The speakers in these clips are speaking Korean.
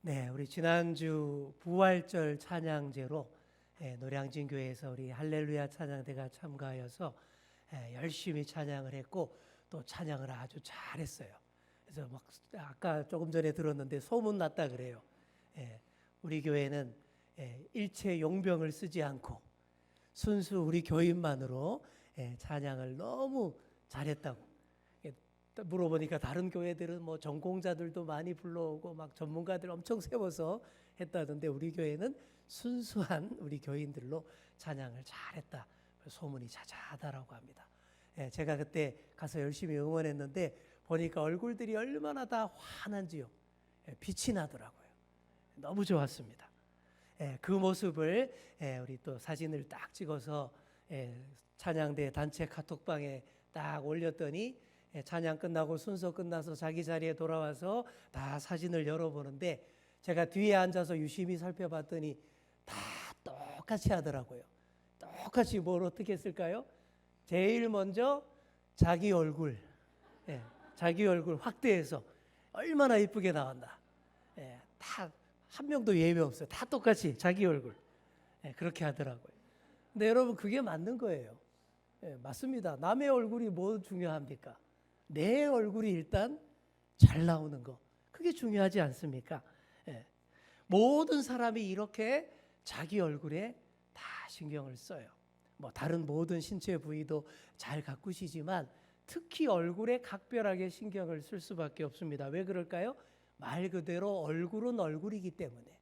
네, 우리 지난주 부활절 찬양제로 예, 노량진 교회에서 우리 할렐루야 찬양대가 참가하여서 예, 열심히 찬양을 했고 또 찬양을 아주 잘했어요. 그래서 막 아까 조금 전에 들었는데 소문 났다 그래요. 예, 우리 교회는 예, 일체 용병을 쓰지 않고 순수 우리 교인만으로 예, 찬양을 너무 잘했다고 물어보니까 다른 교회들은 뭐 전공자들도 많이 불러오고 막 전문가들 엄청 세워서 했다던데 우리 교회는 순수한 우리 교인들로 찬양을 잘했다 소문이 자자하다라고 합니다. 예, 제가 그때 가서 열심히 응원했는데 보니까 얼굴들이 얼마나 다 환한지요. 예, 빛이 나더라고요. 너무 좋았습니다. 예, 그 모습을 예, 우리 또 사진을 딱 찍어서 예, 찬양대 단체 카톡방에 딱 올렸더니 예, 찬양 끝나고 순서 끝나서 자기 자리에 돌아와서 다 사진을 열어보는데 제가 뒤에 앉아서 유심히 살펴봤더니 다 똑같이 하더라고요. 똑같이 뭘 어떻게 했을까요? 제일 먼저 자기 얼굴, 예, 자기 얼굴 확대해서 얼마나 이쁘게 나왔나. 예, 다 한 명도 예외 없어요. 다 똑같이 자기 얼굴. 예, 그렇게 하더라고요. 근데 여러분 그게 맞는 거예요. 예, 맞습니다. 남의 얼굴이 뭐 중요합니까? 내 얼굴이 일단 잘 나오는 거. 그게 중요하지 않습니까? 예. 모든 사람이 이렇게 자기 얼굴에 다 신경을 써요. 뭐 다른 모든 신체 부위도 잘 가꾸시지만 특히 얼굴에 각별하게 신경을 쓸 수밖에 없습니다. 왜 그럴까요? 말 그대로 얼굴은 얼굴이기 때문에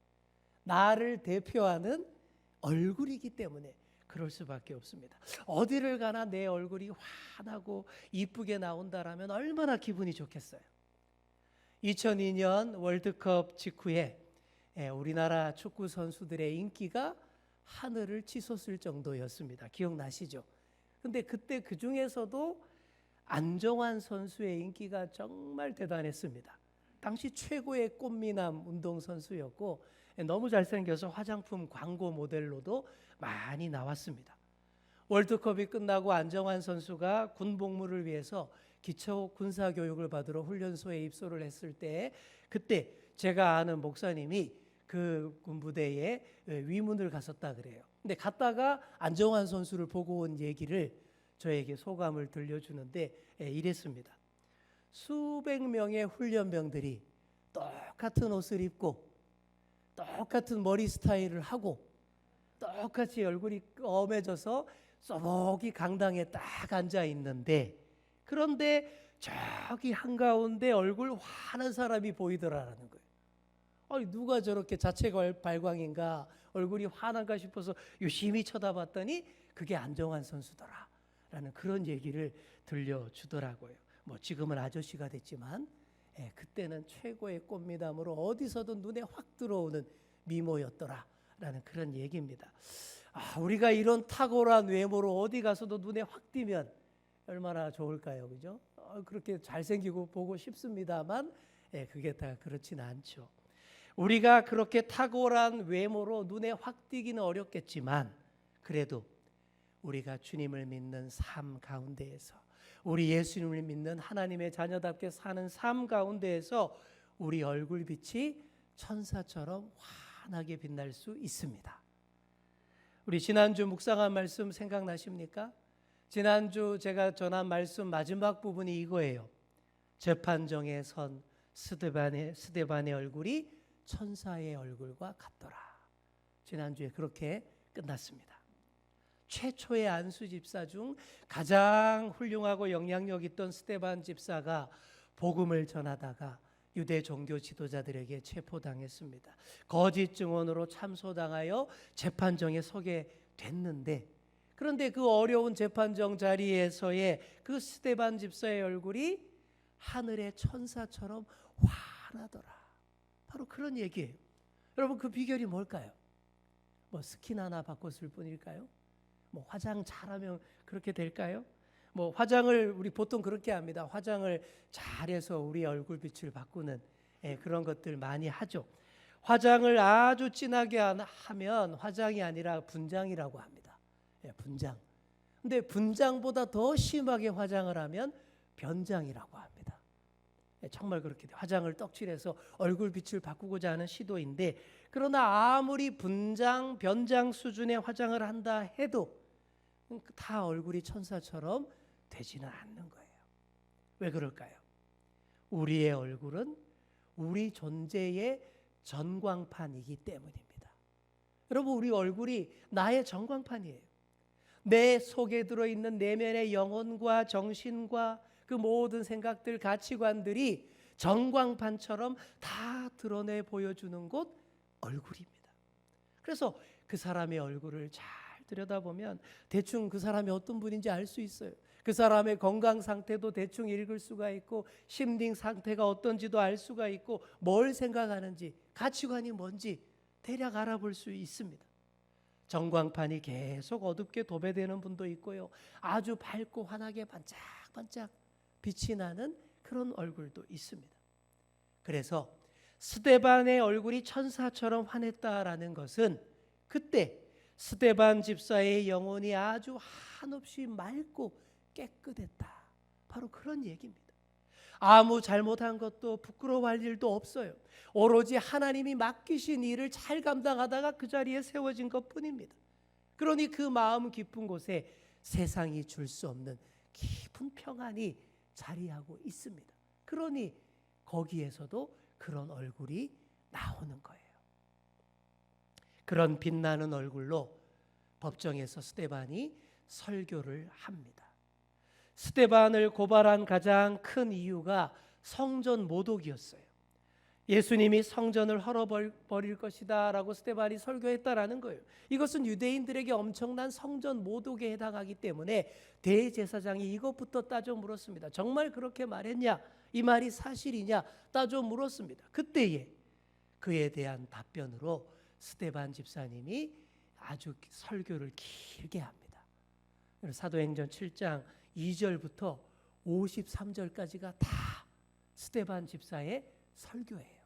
나를 대표하는 얼굴이기 때문에 그럴 수밖에 없습니다. 어디를 가나 내 얼굴이 환하고 이쁘게 나온다라면 얼마나 기분이 좋겠어요. 2002년 월드컵 직후에 예, 우리나라 축구 선수들의 인기가 하늘을 치솟을 정도였습니다. 기억나시죠? 근데 그때 그 중에서도 안정환 선수의 인기가 정말 대단했습니다. 당시 최고의 꽃미남 운동 선수였고 예, 너무 잘생겨서 화장품 광고 모델로도 많이 나왔습니다. 월드컵이 끝나고 안정환 선수가 군 복무를 위해서 기초 군사 교육을 받으러 훈련소에 입소를 했을 때 그때 제가 아는 목사님이 그 군부대에 위문을 갔었다 그래요. 근데 갔다가 안정환 선수를 보고 온 얘기를 저에게 소감을 들려주는데 예, 이랬습니다. 수백 명의 훈련병들이 똑같은 옷을 입고 똑같은 머리 스타일을 하고 똑같이 얼굴이 검해져서 써먹이 강당에 딱 앉아 있는데 그런데 저기 한가운데 얼굴 환한 사람이 보이더라라는 거예요. 아니 누가 저렇게 자체가 발광인가 얼굴이 환한가 싶어서 유심히 쳐다봤더니 그게 안정환 선수더라라는 그런 얘기를 들려주더라고요. 뭐 지금은 아저씨가 됐지만 예, 그때는 최고의 꽃미남으로 어디서든 눈에 확 들어오는 미모였더라라는 그런 얘기입니다. 아, 우리가 이런 탁월한 외모로 어디 가서도 눈에 확 띄면 얼마나 좋을까요, 그죠? 어, 그렇게 잘생기고 보고 싶습니다만, 예, 그게 다 그렇진 않죠. 우리가 그렇게 탁월한 외모로 눈에 확 띄기는 어렵겠지만, 그래도 우리가 주님을 믿는 삶 가운데에서, 우리 예수님을 믿는 하나님의 자녀답게 사는 삶 가운데에서 우리 얼굴빛이 천사처럼 환하게 빛날 수 있습니다. 우리 지난주 묵상한 말씀 생각나십니까? 지난주 제가 전한 말씀 마지막 부분이 이거예요. 재판정에 선 스데반의 스데반의 얼굴이 천사의 얼굴과 같더라. 지난주에 그렇게 끝났습니다. 최초의 안수 집사 중 가장 훌륭하고 영향력 있던 스데반 집사가 복음을 전하다가 유대 종교 지도자들에게 체포당했습니다. 거짓 증언으로 참소당하여 재판정에 서게 됐는데 그런데 그 어려운 재판정 자리에서의 그 스테반 집사의 얼굴이 하늘의 천사처럼 환하더라. 바로 그런 얘기예요. 여러분 그 비결이 뭘까요? 뭐 스킨 하나 바꿨을 뿐일까요? 뭐 화장 잘하면 그렇게 될까요? 뭐 화장을 우리 보통 그렇게 합니다. 화장을 잘해서 우리 얼굴 빛을 바꾸는 예, 그런 것들 많이 하죠. 화장을 아주 진하게 하면 화장이 아니라 분장이라고 합니다. 예, 분장. 근데 분장보다 더 심하게 화장을 하면 변장이라고 합니다. 정말 그렇게 돼. 화장을 떡칠해서 얼굴 빛을 바꾸고자 하는 시도인데 그러나 아무리 분장 변장 수준의 화장을 한다 해도 다 얼굴이 천사처럼 되지는 않는 거예요. 왜 그럴까요? 우리의 얼굴은 우리 존재의 전광판이기 때문입니다. 여러분 우리 얼굴이 나의 전광판이에요. 내 속에 들어 있는 내면의 영혼과 정신과 그 모든 생각들, 가치관들이 전광판처럼 다 드러내 보여주는 곳 얼굴입니다. 그래서 그 사람의 얼굴을 잘 들여다보면 대충 그 사람이 어떤 분인지 알 수 있어요. 그 사람의 건강 상태도 대충 읽을 수가 있고 심리 상태가 어떤지도 알 수가 있고 뭘 생각하는지 가치관이 뭔지 대략 알아볼 수 있습니다. 전광판이 계속 어둡게 도배되는 분도 있고요. 아주 밝고 환하게 반짝반짝 빛이 나는 그런 얼굴도 있습니다. 그래서 스데반의 얼굴이 천사처럼 환했다라는 것은 그때 스데반 집사의 영혼이 아주 한없이 맑고 깨끗했다. 바로 그런 얘기입니다. 아무 잘못한 것도 부끄러워할 일도 없어요. 오로지 하나님이 맡기신 일을 잘 감당하다가 그 자리에 세워진 것 뿐입니다. 그러니 그 마음 깊은 곳에 세상이 줄 수 없는 깊은 평안이 자리하고 있습니다. 그러니 거기에서도 그런 얼굴이 나오는 거예요. 그런 빛나는 얼굴로 법정에서 스테반이 설교를 합니다. 스테반을 고발한 가장 큰 이유가 성전 모독이었어요. 예수님이 성전을 헐어버릴 것이다 라고 스테반이 설교했다라는 거예요. 이것은 유대인들에게 엄청난 성전 모독에 해당하기 때문에 대제사장이 이것부터 따져 물었습니다. 정말 그렇게 말했냐? 이 말이 사실이냐? 따져 물었습니다. 그때에 그에 대한 답변으로 스테반 집사님이 아주 설교를 길게 합니다. 사도행전 7장 2절부터 53절까지가 다 스테반 집사의 설교예요.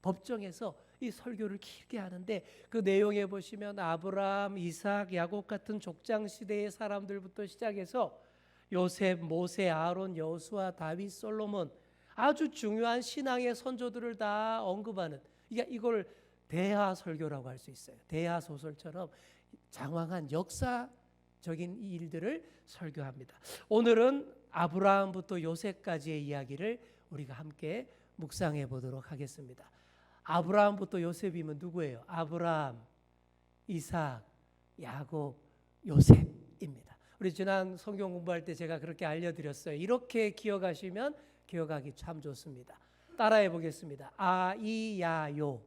법정에서 이 설교를 길게 하는데 그 내용에 보시면 아브라함, 이삭, 야곱 같은 족장 시대의 사람들부터 시작해서 요셉, 모세, 아론, 여수아, 다윗, 솔로몬 아주 중요한 신앙의 선조들을 다 언급하는 이게 이걸 대하 설교라고 할 수 있어요. 대하 소설처럼 장황한 역사적인 일들을 설교합니다. 오늘은 아브라함부터 요셉까지의 이야기를 우리가 함께 묵상해 보도록 하겠습니다. 아브라함부터 요셉이면 누구예요? 아브라함, 이삭, 야곱, 요셉입니다. 우리 지난 성경 공부할 때 제가 그렇게 알려드렸어요. 이렇게 기억하시면 기억하기 참 좋습니다. 따라해 보겠습니다. 아이야요.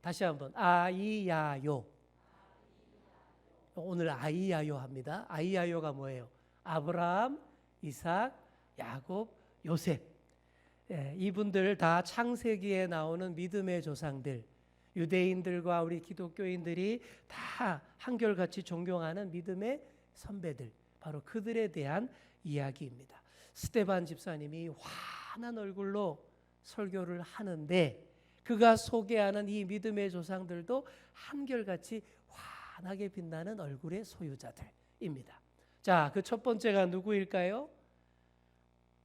다시 한번 아이야요. 오늘 아이야요 합니다. 아이야요가 뭐예요? 아브라함, 이삭, 야곱, 요셉. 예, 이분들 다 창세기에 나오는 믿음의 조상들, 유대인들과 우리 기독교인들이 다 한결같이 존경하는 믿음의 선배들, 바로 그들에 대한 이야기입니다. 스테반 집사님이 환한 얼굴로 설교를 하는데 그가 소개하는 이 믿음의 조상들도 한결같이 환하게 빛나는 얼굴의 소유자들입니다. 자, 그 첫 번째가 누구일까요?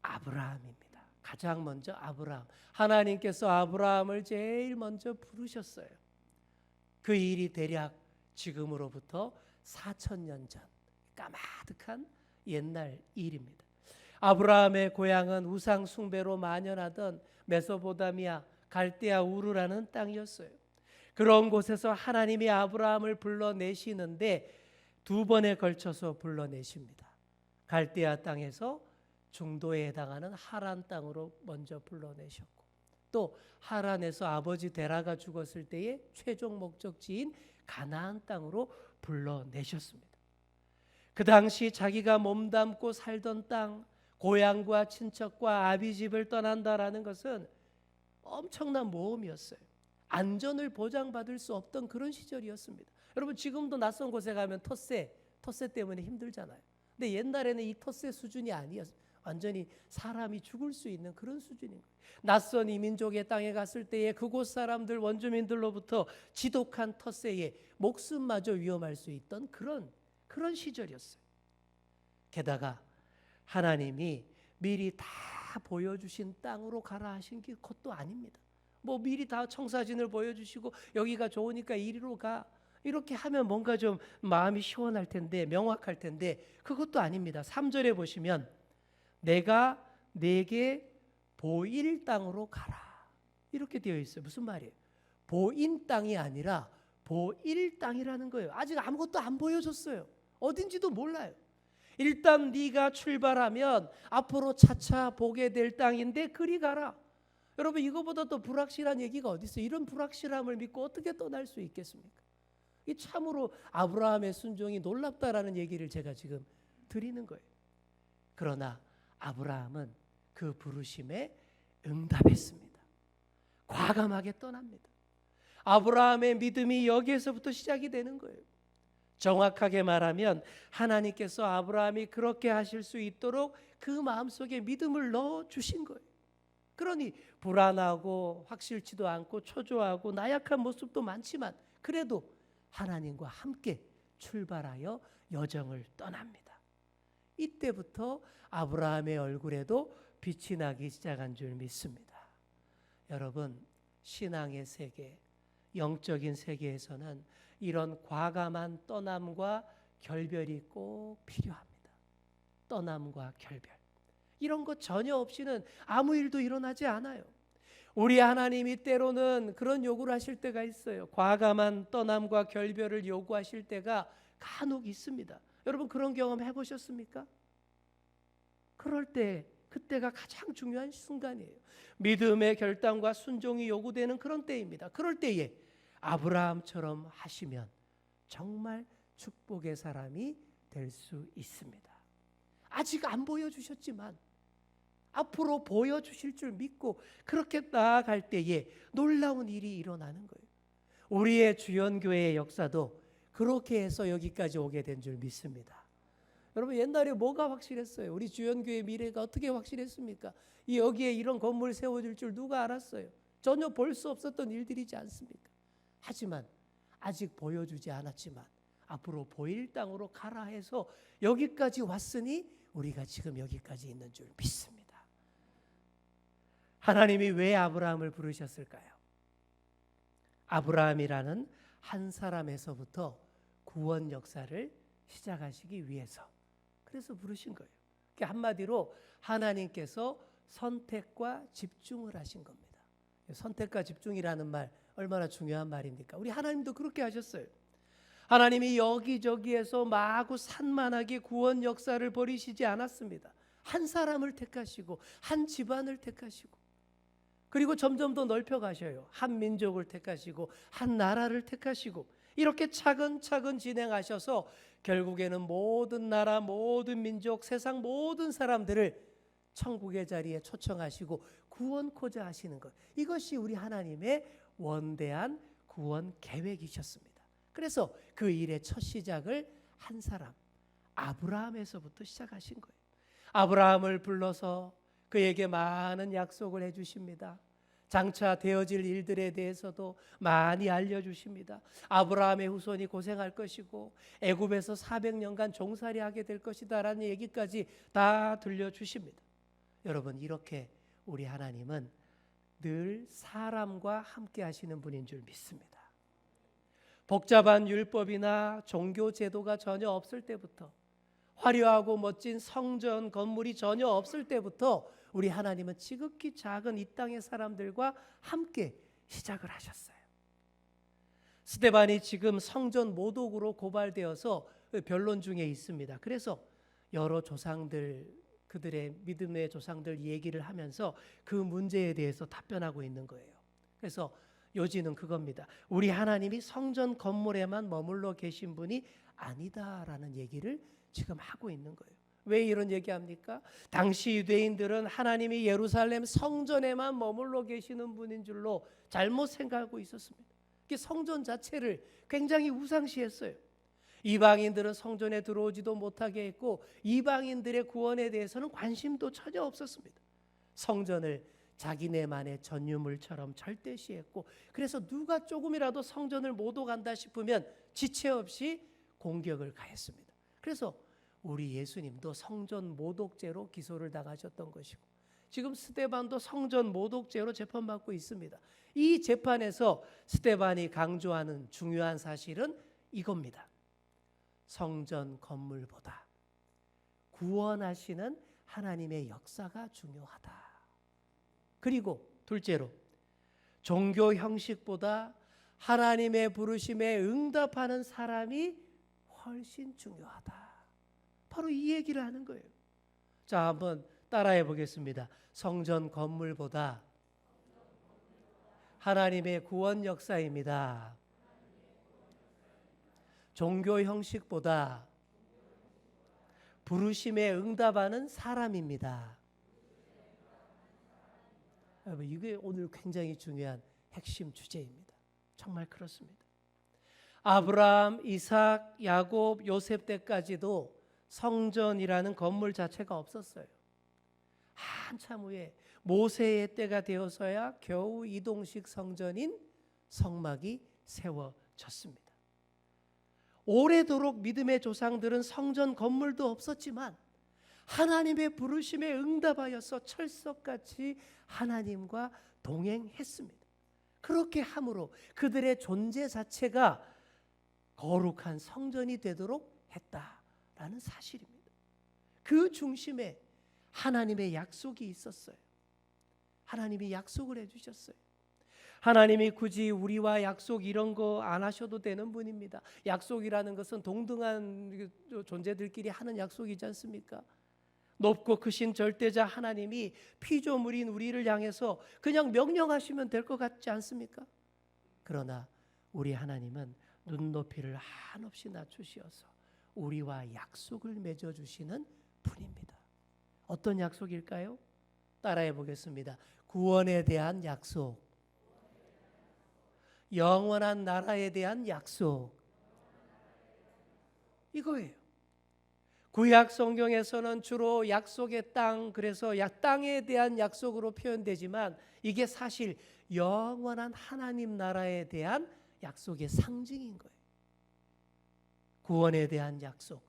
아브라함입니다. 가장 먼저 아브라함. 하나님께서 아브라함을 제일 먼저 부르셨어요. 그 일이 대략 지금으로부터 4천 년 전, 까마득한 옛날 일입니다. 아브라함의 고향은 우상 숭배로 만연하던 메소포타미아 갈대아 우르라는 땅이었어요. 그런 곳에서 하나님이 아브라함을 불러내시는데 두 번에 걸쳐서 불러내십니다. 갈대아 땅에서 중도에 해당하는 하란 땅으로 먼저 불러내셨고 또 하란에서 아버지 데라가 죽었을 때의 최종 목적지인 가나안 땅으로 불러내셨습니다. 그 당시 자기가 몸담고 살던 땅, 고향과 친척과 아비집을 떠난다라는 것은 엄청난 모험이었어요. 안전을 보장받을 수 없던 그런 시절이었습니다. 여러분 지금도 낯선 곳에 가면 텃세, 텃세 때문에 힘들잖아요. 근데 옛날에는 이 텃세 수준이 아니었어요. 완전히 사람이 죽을 수 있는 그런 수준인 거예요. 낯선 이민족의 땅에 갔을 때에 그곳 사람들 원주민들로부터 지독한 텃세에 목숨마저 위험할 수 있던 그런 그런 시절이었어요. 게다가 하나님이 미리 다다 보여주신 땅으로 가라 하신 게 그것도 아닙니다. 뭐 미리 다 청사진을 보여주시고 여기가 좋으니까 이리로 가 이렇게 하면 뭔가 좀 마음이 시원할 텐데 명확할 텐데 그것도 아닙니다. 3절에 보시면 내가 내게 보일 땅으로 가라 이렇게 되어 있어요. 무슨 말이에요? 보인 땅이 아니라 보일 땅이라는 거예요. 아직 아무것도 안 보여줬어요. 어딘지도 몰라요. 일단 네가 출발하면 앞으로 차차 보게 될 땅인데 그리 가라. 여러분 이거보다 더 불확실한 얘기가 어디 있어요? 이런 불확실함을 믿고 어떻게 떠날 수 있겠습니까? 이 참으로 아브라함의 순종이 놀랍다라는 얘기를 제가 지금 드리는 거예요. 그러나 아브라함은 그 부르심에 응답했습니다. 과감하게 떠납니다. 아브라함의 믿음이 여기에서부터 시작이 되는 거예요. 정확하게 말하면 하나님께서 아브라함이 그렇게 하실 수 있도록 그 마음속에 믿음을 넣어 주신 거예요. 그러니 불안하고 확실치도 않고 초조하고 나약한 모습도 많지만 그래도 하나님과 함께 출발하여 여정을 떠납니다. 이때부터 아브라함의 얼굴에도 빛이 나기 시작한 줄 믿습니다. 여러분, 신앙의 세계, 영적인 세계에서는 이런 과감한 떠남과 결별이 꼭 필요합니다. 떠남과 결별. 이런 것 전혀 없이는 아무 일도 일어나지 않아요. 우리 하나님이 때로는 그런 요구를 하실 때가 있어요. 과감한 떠남과 결별을 요구하실 때가 간혹 있습니다. 여러분 그런 경험 해보셨습니까? 그럴 때 그때가 가장 중요한 순간이에요. 믿음의 결단과 순종이 요구되는 그런 때입니다. 그럴 때에 아브라함처럼 하시면 정말 축복의 사람이 될 수 있습니다. 아직 안 보여주셨지만 앞으로 보여주실 줄 믿고 그렇게 나아갈 때에 놀라운 일이 일어나는 거예요. 우리의 주연교회의 역사도 그렇게 해서 여기까지 오게 된 줄 믿습니다. 여러분 옛날에 뭐가 확실했어요? 우리 주연교회 미래가 어떻게 확실했습니까? 이 여기에 이런 건물 세워질 줄 누가 알았어요? 전혀 볼 수 없었던 일들이지 않습니까? 하지만 아직 보여주지 않았지만 앞으로 보일 땅으로 가라 해서 여기까지 왔으니 우리가 지금 여기까지 있는 줄 믿습니다. 하나님이 왜 아브라함을 부르셨을까요? 아브라함이라는 한 사람에서부터 구원 역사를 시작하시기 위해서 그래서 부르신 거예요. 한마디로 하나님께서 선택과 집중을 하신 겁니다. 선택과 집중이라는 말 얼마나 중요한 말입니까? 우리 하나님도 그렇게 하셨어요. 하나님이 여기저기에서 마구 산만하게 구원 역사를 벌이시지 않았습니다. 한 사람을 택하시고 한 집안을 택하시고 그리고 점점 더 넓혀 가셔요. 한 민족을 택하시고 한 나라를 택하시고 이렇게 차근차근 진행하셔서 결국에는 모든 나라, 모든 민족, 세상 모든 사람들을 천국의 자리에 초청하시고 구원코자 하시는 것. 이것이 우리 하나님의 원대한 구원 계획이셨습니다. 그래서 그 일의 첫 시작을 한 사람 아브라함에서부터 시작하신 거예요. 아브라함을 불러서 그에게 많은 약속을 해 주십니다. 장차 되어질 일들에 대해서도 많이 알려 주십니다. 아브라함의 후손이 고생할 것이고 애굽에서 400년간 종살이 하게 될 것이다라는 얘기까지 다 들려 주십니다. 여러분 이렇게 우리 하나님은 늘 사람과 함께 하시는 분인 줄 믿습니다. 복잡한 율법이나 종교 제도가 전혀 없을 때부터 화려하고 멋진 성전 건물이 전혀 없을 때부터 우리 하나님은 지극히 작은 이 땅의 사람들과 함께 시작을 하셨어요. 스테반이 지금 성전 모독으로 고발되어서 변론 중에 있습니다. 그래서 여러 조상들 그들의 믿음의 조상들 얘기를 하면서 그 문제에 대해서 답변하고 있는 거예요. 그래서 요지는 그겁니다. 우리 하나님이 성전 건물에만 머물러 계신 분이 아니다라는 얘기를 지금 하고 있는 거예요. 왜 이런 얘기합니까? 당시 유대인들은 하나님이 예루살렘 성전에만 머물러 계시는 분인 줄로 잘못 생각하고 있었습니다. 성전 자체를 굉장히 우상시했어요. 이방인들은 성전에 들어오지도 못하게 했고 이방인들의 구원에 대해서는 관심도 전혀 없었습니다. 성전을 자기네만의 전유물처럼 절대시했고 그래서 누가 조금이라도 성전을 못 오간다 싶으면 지체 없이 공격을 가했습니다. 그래서 우리 예수님도 성전 모독죄로 기소를 당하셨던 것이고 지금 스테반도 성전 모독죄로 재판받고 있습니다. 이 재판에서 스테반이 강조하는 중요한 사실은 이겁니다. 성전 건물보다 구원하시는 하나님의 역사가 중요하다. 그리고 둘째로 종교 형식보다 하나님의 부르심에 응답하는 사람이 훨씬 중요하다. 바로 이 얘기를 하는 거예요. 자, 한번 따라해 보겠습니다. 성전 건물보다 하나님의 구원 역사입니다. 종교 형식보다 부르심에 응답하는 사람입니다. 여러분, 이게 오늘 굉장히 중요한 핵심 주제입니다. 정말 그렇습니다. 아브라함, 이삭, 야곱, 요셉 때까지도 성전이라는 건물 자체가 없었어요. 한참 후에 모세의 때가 되어서야 겨우 이동식 성전인 성막이 세워졌습니다. 오래도록 믿음의 조상들은 성전 건물도 없었지만 하나님의 부르심에 응답하여서 철석같이 하나님과 동행했습니다. 그렇게 함으로 그들의 존재 자체가 거룩한 성전이 되도록 했다라는 사실입니다. 그 중심에 하나님의 약속이 있었어요. 하나님이 약속을 해주셨어요. 하나님이 굳이 우리와 약속 이런 거 안 하셔도 되는 분입니다. 약속이라는 것은 동등한 존재들끼리 하는 약속이지 않습니까? 높고 크신 절대자 하나님이 피조물인 우리를 향해서 그냥 명령하시면 될 것 같지 않습니까? 그러나 우리 하나님은 눈높이를 한없이 낮추시어서 우리와 약속을 맺어 주시는 분입니다. 어떤 약속일까요? 따라해 보겠습니다. 구원에 대한 약속. 영원한 나라에 대한 약속. 이거예요. 구약 성경에서는 주로 약속의 땅 그래서 약 땅에 대한 약속으로 표현되지만 이게 사실 영원한 하나님 나라에 대한 약속의 상징인 거예요. 구원에 대한 약속,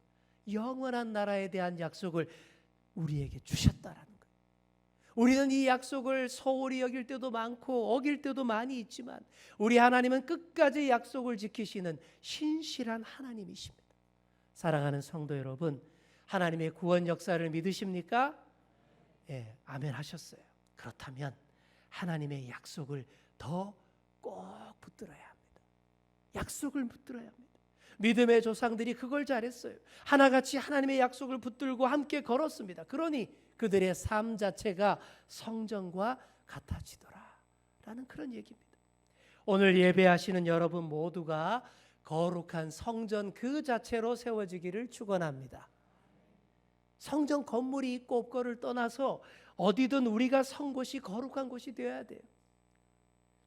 영원한 나라에 대한 약속을 우리에게 주셨다라는 거예요. 우리는 이 약속을 소홀히 여길 때도 많고 어길 때도 많이 있지만 우리 하나님은 끝까지 약속을 지키시는 신실한 하나님이십니다. 사랑하는 성도 여러분, 하나님의 구원 역사를 믿으십니까? 예, 아멘 하셨어요. 그렇다면 하나님의 약속을 더 꼭 붙들어야 합니다. 약속을 붙들어야 합니다. 믿음의 조상들이 그걸 잘했어요. 하나같이 하나님의 약속을 붙들고 함께 걸었습니다. 그러니 그들의 삶 자체가 성전과 같아지더라. 라는 그런 얘기입니다. 오늘 예배하시는 여러분 모두가 거룩한 성전 그 자체로 세워지기를 축원합니다. 성전 건물이 있고 없고를 떠나서 어디든 우리가 선 곳이 거룩한 곳이 되어야 돼요.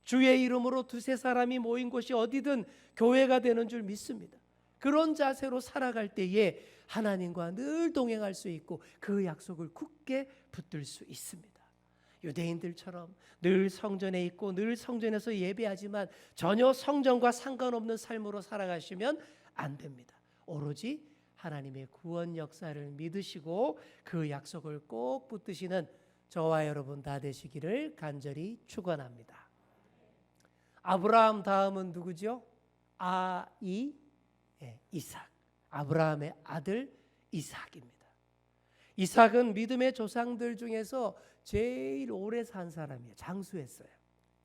주의 이름으로 두세 사람이 모인 곳이 어디든 교회가 되는 줄 믿습니다. 그런 자세로 살아갈 때에 하나님과 늘 동행할 수 있고 그 약속을 굳게 붙들 수 있습니다. 유대인들처럼 늘 성전에 있고 늘 성전에서 예배하지만 전혀 성전과 상관없는 삶으로 살아가시면 안 됩니다. 오로지 하나님의 구원 역사를 믿으시고 그 약속을 꼭 붙드시는 저와 여러분 다 되시기를 간절히 축원합니다. 아브라함 다음은 누구죠? 아이 예, 이삭. 아브라함의 아들 이삭입니다. 이삭은 믿음의 조상들 중에서 제일 오래 산 사람이에요. 장수했어요.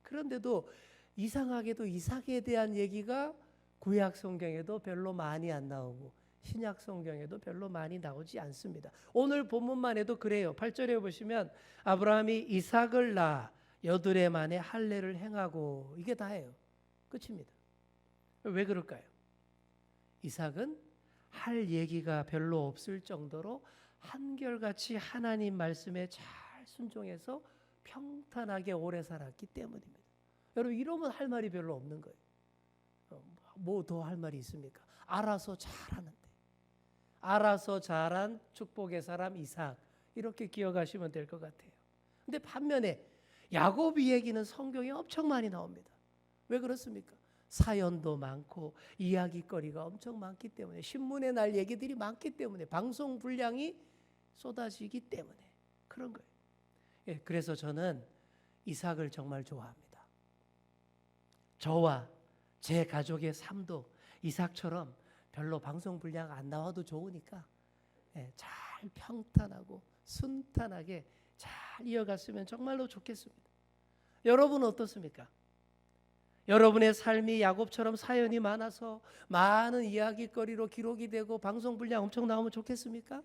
그런데도 이상하게도 이삭에 대한 얘기가 구약 성경에도 별로 많이 안 나오고 신약 성경에도 별로 많이 나오지 않습니다. 오늘 본문만 해도 그래요. 8절에 보시면 아브라함이 이삭을 낳아 여드레 만에 할례를 행하고 이게 다예요. 끝입니다. 왜 그럴까요? 이삭은 할 얘기가 별로 없을 정도로 한결같이 하나님 말씀에 잘 순종해서 평탄하게 오래 살았기 때문입니다. 여러분 이러면 할 말이 별로 없는 거예요. 뭐 더 할 말이 있습니까? 알아서 잘하는데. 알아서 잘한 축복의 사람 이삭 이렇게 기억하시면 될 것 같아요. 근데 반면에 야곱이 얘기는 성경에 엄청 많이 나옵니다. 왜 그렇습니까? 사연도 많고 이야기거리가 엄청 많기 때문에 신문에 날 얘기들이 많기 때문에 방송 분량이 쏟아지기 때문에 그런 거예요. 예, 그래서 저는 이삭을 정말 좋아합니다. 저와 제 가족의 삶도 이삭처럼 별로 방송 분량 안 나와도 좋으니까 예, 잘 평탄하고 순탄하게 잘 이어갔으면 정말로 좋겠습니다. 여러분 어떻습니까? 여러분의 삶이 야곱처럼 사연이 많아서 많은 이야기거리로 기록이 되고 방송 분량 엄청 나오면 좋겠습니까?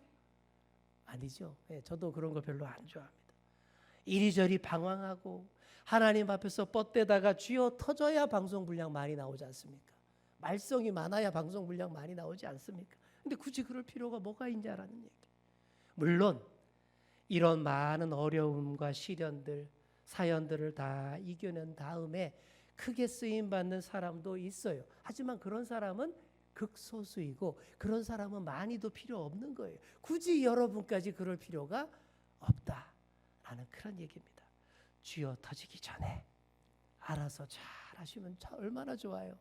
아니죠. 예, 저도 그런 거 별로 안 좋아합니다. 이리저리 방황하고 하나님 앞에서 뻗대다가 쥐어 터져야 방송 분량 많이 나오지 않습니까? 말썽이 많아야 방송 분량 많이 나오지 않습니까? 근데 굳이 그럴 필요가 뭐가 있냐라는 얘기. 물론 이런 많은 어려움과 시련들, 사연들을 다 이겨낸 다음에 크게 쓰임 받는 사람도 있어요. 하지만 그런 사람은 극소수이고 그런 사람은 많이도 필요 없는 거예요. 굳이 여러분까지 그럴 필요가 없다라는 그런 얘기입니다. 쥐어 터지기 전에 알아서 잘 하시면 참 얼마나 좋아요.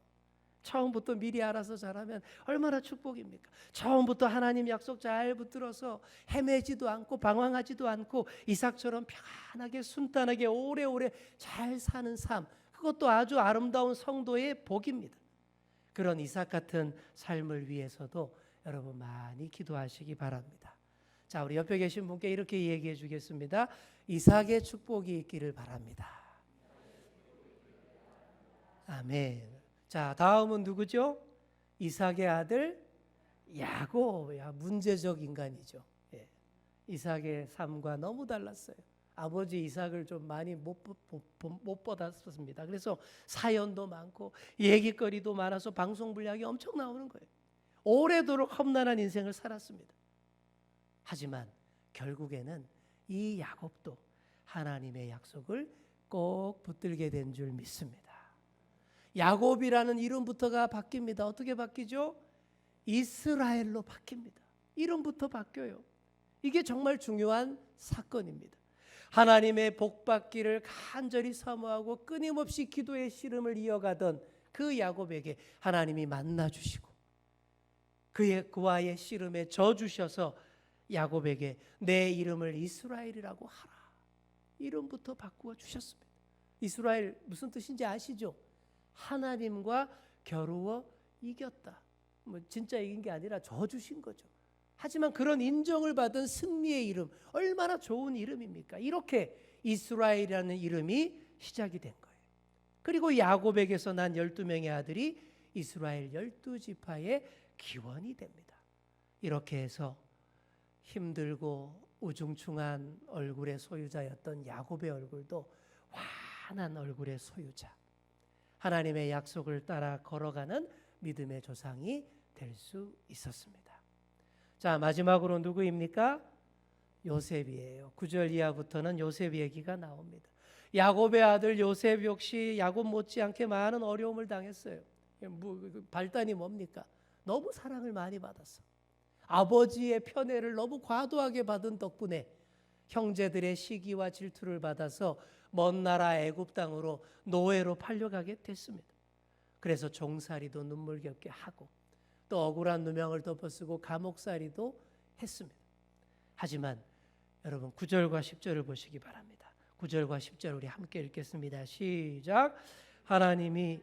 처음부터 미리 알아서 잘하면 얼마나 축복입니까? 처음부터 하나님 약속 잘 붙들어서 헤매지도 않고 방황하지도 않고 이삭처럼 편안하게 순탄하게 오래오래 잘 사는 삶 그것도 아주 아름다운 성도의 복입니다. 그런 이삭 같은 삶을 위해서도 여러분 많이 기도하시기 바랍니다. 자, 우리 옆에 계신 분께 이렇게 얘기해 주겠습니다. 이삭의 축복이 있기를 바랍니다. 아멘. 자, 다음은 누구죠? 이삭의 아들 야곱. 야, 문제적 인간이죠. 예. 이삭의 삶과 너무 달랐어요. 아버지 이삭을 좀 많이 못, 못, 못 받았습니다. 그래서 사연도 많고 얘기거리도 많아서 방송 분량이 엄청 나오는 거예요. 오래도록 험난한 인생을 살았습니다. 하지만 결국에는 이 야곱도 하나님의 약속을 꼭 붙들게 된 줄 믿습니다. 야곱이라는 이름부터가 바뀝니다. 어떻게 바뀌죠? 이스라엘로 바뀝니다. 이름부터 바뀌어요. 이게 정말 중요한 사건입니다. 하나님의 복 받기를 간절히 사모하고 끊임없이 기도의 씨름을 이어가던 그 야곱에게 하나님이 만나 주시고 그의 그와의 씨름에 져 주셔서 야곱에게 내 이름을 이스라엘이라고 하라. 이름부터 바꾸어 주셨습니다. 이스라엘 무슨 뜻인지 아시죠? 하나님과 겨루어 이겼다. 뭐 진짜 이긴 게 아니라 져 주신 거죠. 하지만 그런 인정을 받은 승리의 이름 얼마나 좋은 이름입니까? 이렇게 이스라엘이라는 이름이 시작이 된 거예요. 그리고 야곱에게서 난 12명의 아들이 이스라엘 12지파의 기원이 됩니다. 이렇게 해서 힘들고 우중충한 얼굴의 소유자였던 야곱의 얼굴도 환한 얼굴의 소유자. 하나님의 약속을 따라 걸어가는 믿음의 조상이 될 수 있었습니다. 자, 마지막으로 누구입니까? 요셉이에요. 9절 이하부터는 요셉 얘기가 나옵니다. 야곱의 아들 요셉 역시 야곱 못지않게 많은 어려움을 당했어요. 뭐, 발단이 뭡니까? 너무 사랑을 많이 받았어. 아버지의 편애를 너무 과도하게 받은 덕분에 형제들의 시기와 질투를 받아서 먼 나라 애굽 땅으로 노예로 팔려가게 됐습니다. 그래서 종살이도 눈물겹게 하고 또 억울한 누명을 덮어쓰고 감옥살이도 했습니다. 하지만 여러분 9절과 10절을 보시기 바랍니다. 9절과 10절 우리 함께 읽겠습니다. 시작. 하나님이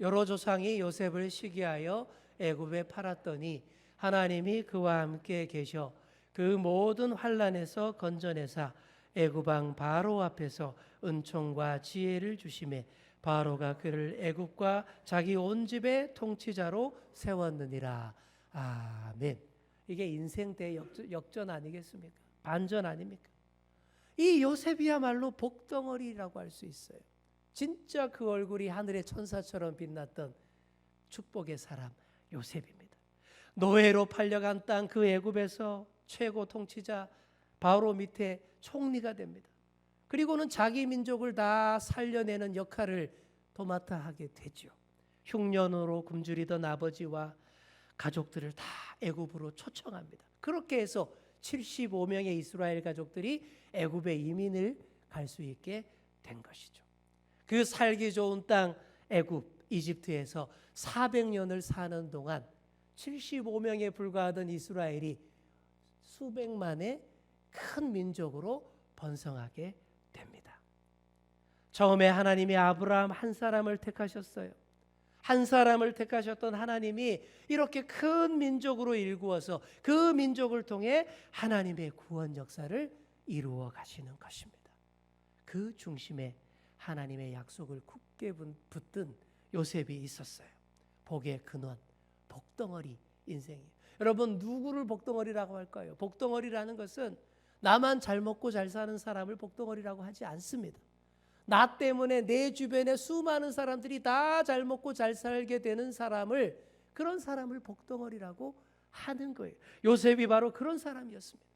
여러 조상이 요셉을 시기하여 애굽에 팔았더니 하나님이 그와 함께 계셔 그 모든 환란에서 건져내사 애굽 왕 바로 앞에서 은총과 지혜를 주심에 바로가 그를 애굽과 자기 온 집의 통치자로 세웠느니라. 아멘. 이게 인생 대 역전 아니겠습니까? 반전 아닙니까? 이 요셉이야말로 복덩어리라고 할 수 있어요. 진짜 그 얼굴이 하늘의 천사처럼 빛났던 축복의 사람 요셉입니다. 노예로 팔려간 땅 그 애굽에서 최고 통치자 바로 밑에 총리가 됩니다. 그리고는 자기 민족을 다 살려내는 역할을 도맡아 하게 되죠. 흉년으로 굶주리던 아버지와 가족들을 다 애굽으로 초청합니다. 그렇게 해서 75명의 이스라엘 가족들이 애굽에 이민을 갈 수 있게 된 것이죠. 그 살기 좋은 땅 애굽 이집트에서 400년을 사는 동안 75명에 불과하던 이스라엘이 수백만의 큰 민족으로 번성하게. 처음에 하나님이 아브라함 한 사람을 택하셨어요. 한 사람을 택하셨던 하나님이 이렇게 큰 민족으로 일구어서 그 민족을 통해 하나님의 구원 역사를 이루어 가시는 것입니다. 그 중심에 하나님의 약속을 굳게 붙든 요셉이 있었어요. 복의 근원, 복덩어리 인생이. 여러분 누구를 복덩어리라고 할까요? 복덩어리라는 것은 나만 잘 먹고 잘 사는 사람을 복덩어리라고 하지 않습니다. 나 때문에 내 주변에 수많은 사람들이 다 잘 먹고 잘 살게 되는 사람을 그런 사람을 복덩어리라고 하는 거예요. 요셉이 바로 그런 사람이었습니다.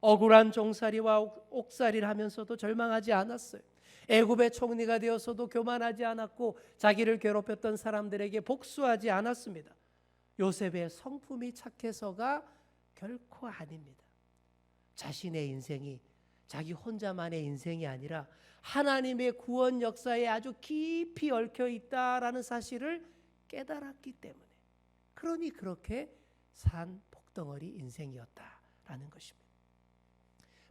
억울한 종살이와 옥살이를 하면서도 절망하지 않았어요. 애굽의 총리가 되어서도 교만하지 않았고 자기를 괴롭혔던 사람들에게 복수하지 않았습니다. 요셉의 성품이 착해서가 결코 아닙니다. 자신의 인생이 자기 혼자만의 인생이 아니라 하나님의 구원 역사에 아주 깊이 얽혀 있다라는 사실을 깨달았기 때문에 그러니 그렇게 산 복덩어리 인생이었다라는 것입니다.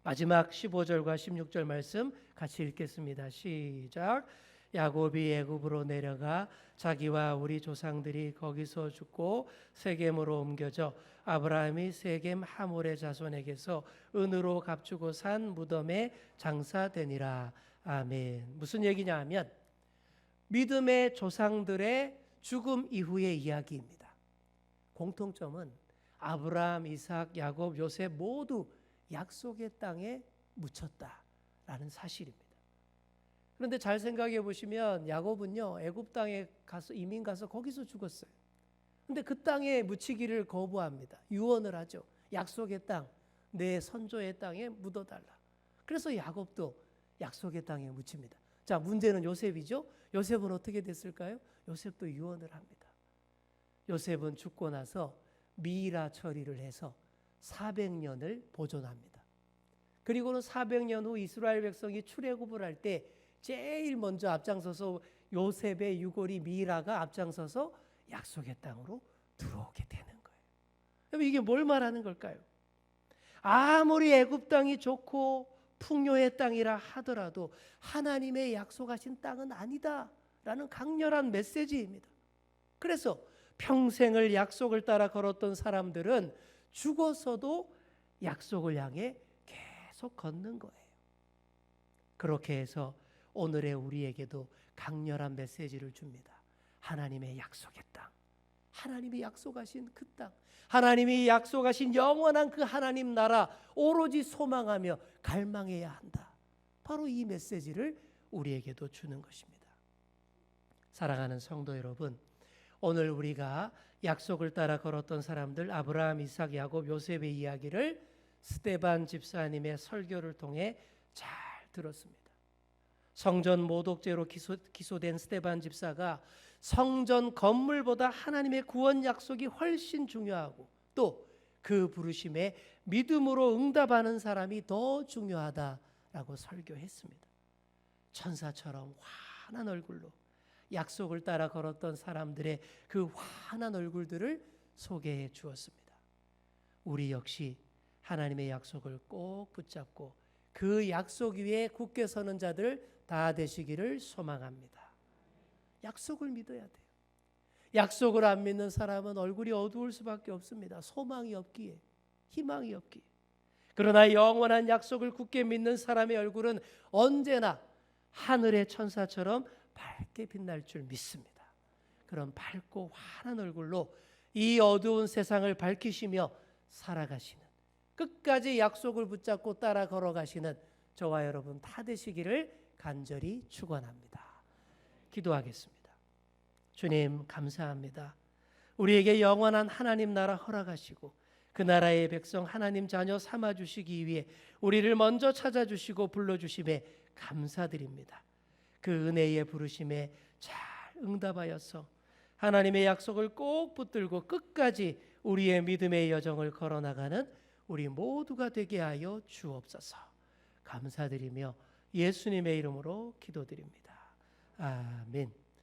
마지막 15절과 16절 말씀 같이 읽겠습니다. 시작. 야곱이 애굽으로 내려가 자기와 우리 조상들이 거기서 죽고 세겜으로 옮겨져 아브라함이 세겜 하몰의 자손에게서 은으로 값주고 산 무덤에 장사되니라. 아멘. 무슨 얘기냐 하면 믿음의 조상들의 죽음 이후의 이야기입니다. 공통점은 아브라함, 이삭, 야곱, 요셉 모두 약속의 땅에 묻혔다라는 사실입니다. 그런데 잘 생각해 보시면 야곱은요 애굽 땅에 가서 이민 가서 거기서 죽었어요. 근데 그 땅에 묻히기를 거부합니다. 유언을 하죠. 약속의 땅, 내 선조의 땅에 묻어달라. 그래서 야곱도 약속의 땅에 묻힙니다. 자 문제는 요셉이죠. 요셉은 어떻게 됐을까요? 요셉도 유언을 합니다. 요셉은 죽고 나서 미이라 처리를 해서 400년을 보존합니다. 그리고는 400년 후 이스라엘 백성이 출애굽을 할 때 제일 먼저 앞장서서 요셉의 유골이 미라가 앞장서서 약속의 땅으로 들어오게 되는 거예요. 그럼 이게 뭘 말하는 걸까요? 아무리 애굽 땅이 좋고 풍요의 땅이라 하더라도 하나님의 약속하신 땅은 아니다라는 강렬한 메시지입니다. 그래서 평생을 약속을 따라 걸었던 사람들은 죽어서도 약속을 향해 계속 걷는 거예요. 그렇게 해서 오늘의 우리에게도 강렬한 메시지를 줍니다. 하나님의 약속의 땅. 하나님이 약속하신 그 땅. 하나님이 약속하신 영원한 그 하나님 나라 오로지 소망하며 갈망해야 한다. 바로 이 메시지를 우리에게도 주는 것입니다. 사랑하는 성도 여러분, 오늘 우리가 약속을 따라 걸었던 사람들 아브라함, 이삭, 야곱, 요셉의 이야기를 스테반 집사님의 설교를 통해 잘 들었습니다. 성전 모독죄로 기소, 기소된 스테반 집사가 성전 건물보다 하나님의 구원 약속이 훨씬 중요하고 또 그 부르심에 믿음으로 응답하는 사람이 더 중요하다라고 설교했습니다. 천사처럼 환한 얼굴로 약속을 따라 걸었던 사람들의 그 환한 얼굴들을 소개해 주었습니다. 우리 역시 하나님의 약속을 꼭 붙잡고 그 약속 위에 굳게 서는 자들 다 되시기를 소망합니다. 약속을 믿어야 돼요. 약속을 안 믿는 사람은 얼굴이 어두울 수밖에 없습니다. 소망이 없기에, 희망이 없기에. 그러나 영원한 약속을 굳게 믿는 사람의 얼굴은 언제나 하늘의 천사처럼 밝게 빛날 줄 믿습니다. 그런 밝고 환한 얼굴로 이 어두운 세상을 밝히시며 살아가시는 끝까지 약속을 붙잡고 따라 걸어가시는 저와 여러분 다 되시기를 간절히 축원합니다. 기도하겠습니다. 주님 감사합니다. 우리에게 영원한 하나님 나라 허락하시고 그 나라의 백성 하나님 자녀 삼아 주시기 위해 우리를 먼저 찾아 주시고 불러 주심에 감사드립니다. 그 은혜의 부르심에 잘 응답하여서 하나님의 약속을 꼭 붙들고 끝까지 우리의 믿음의 여정을 걸어 나가는 우리 모두가 되게 하여 주옵소서. 감사드리며 예수님의 이름으로 기도드립니다. 아멘.